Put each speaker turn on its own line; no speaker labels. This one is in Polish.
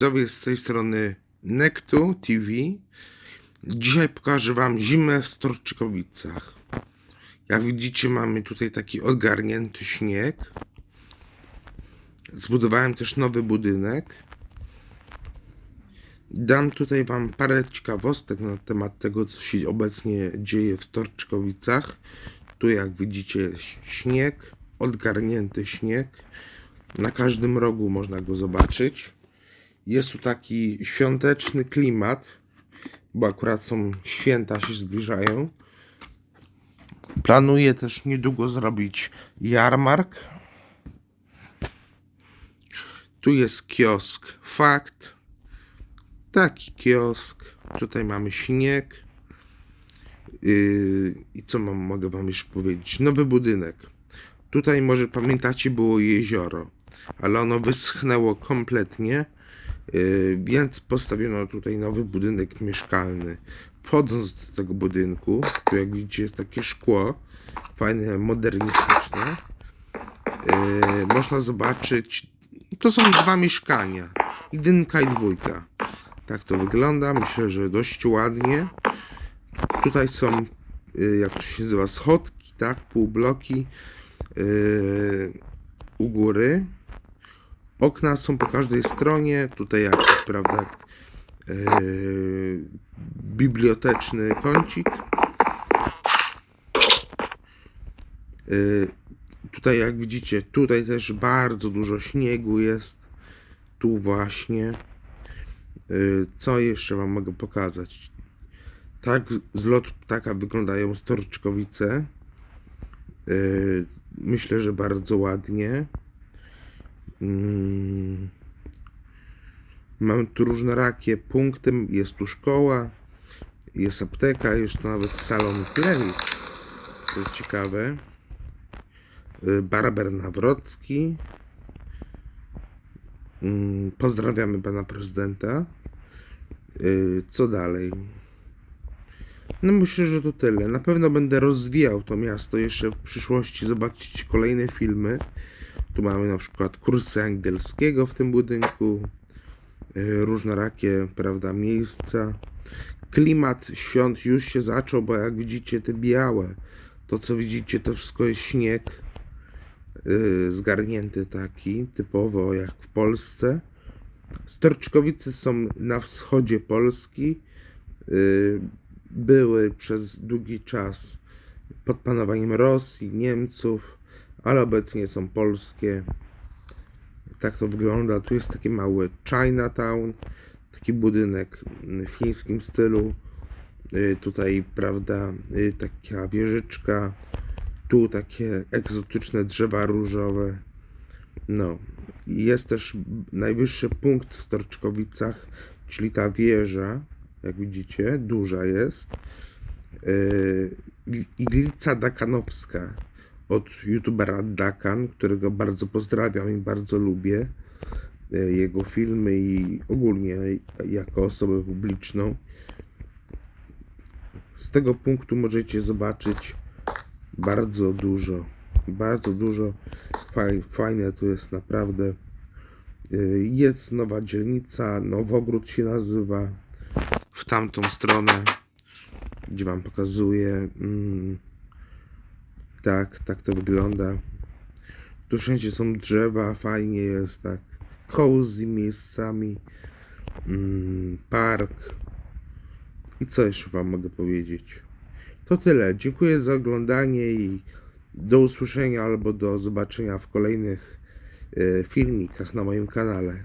Widzowie z tej strony Nektu TV. Dzisiaj pokażę Wam zimę w Storczykowicach. Jak widzicie mamy tutaj taki odgarnięty śnieg. Zbudowałem też nowy budynek. Dam tutaj Wam parę ciekawostek na temat tego, co się obecnie dzieje w Storczykowicach. Tu jak widzicie śnieg, odgarnięty śnieg. Na każdym rogu można go zobaczyć. Jest tu taki świąteczny klimat, bo akurat są święta się zbliżają. Planuję też niedługo zrobić jarmark. Tu jest kiosk Fakt. Taki kiosk. Tutaj mamy śnieg. Yy, I co mam, mogę wam jeszcze powiedzieć? Nowy budynek. Tutaj może pamiętacie było jezioro, ale ono wyschnęło kompletnie. Yy, więc postawiono tutaj nowy budynek mieszkalny. Wchodząc do tego budynku, tu jak widzicie jest takie szkło, fajne, modernistyczne. Yy, można zobaczyć, to są dwa mieszkania, jedynka i dwójka. Tak to wygląda, myślę, że dość ładnie. Tutaj są, yy, jak to się nazywa, schodki, tak, półbloki u góry. Okna są po każdej stronie. Tutaj jakiś, prawda, yy, biblioteczny kącik. Yy, tutaj jak widzicie, tutaj też bardzo dużo śniegu jest. Tu właśnie. Yy, co jeszcze wam mogę pokazać? Tak z lotu ptaka wyglądają Storczkowice. Yy, myślę, że bardzo ładnie. Mm. Mamy tu różnorakie punkty. Jest tu szkoła, jest apteka, jest tu nawet salon plenik. To jest ciekawe. Y, Barber Nawrocki. Mm, Pozdrawiamy pana prezydenta. Y, Co dalej? No myślę, że to tyle. Na pewno będę rozwijał to miasto jeszcze w przyszłości. Zobaczyć kolejne filmy. Tu mamy na przykład kursy angielskiego w tym budynku, y, różnorakie, prawda, miejsca. Klimat świąt już się zaczął, bo jak widzicie te białe, to co widzicie to wszystko jest śnieg y, zgarnięty taki, typowo jak w Polsce. Storczkowice są na wschodzie Polski. y, Były przez długi czas pod panowaniem Rosji, Niemców, ale obecnie są polskie. Tak to wygląda. Tu jest taki mały Chinatown, taki budynek w chińskim stylu. Y, Tutaj, prawda, y, taka wieżyczka. Tu takie egzotyczne drzewa różowe. No, jest też najwyższy punkt w Storczkowicach, czyli ta wieża, jak widzicie, duża jest. Yy, Iglica Dakanowska od youtubera Dakan, którego bardzo pozdrawiam i bardzo lubię. Yy, Jego filmy i ogólnie jako osobę publiczną. Z tego punktu możecie zobaczyć bardzo dużo, bardzo dużo. Faj, fajne tu jest naprawdę. Yy, Jest nowa dzielnica, Nowogród się nazywa. W tamtą stronę, gdzie wam pokazuję. Mm, tak, tak to wygląda. Tu wszędzie są drzewa, fajnie jest tak. Cozy miejscami. Mm, park. I co jeszcze wam mogę powiedzieć? To tyle. Dziękuję za oglądanie i do usłyszenia albo do zobaczenia w kolejnych e, filmikach na moim kanale.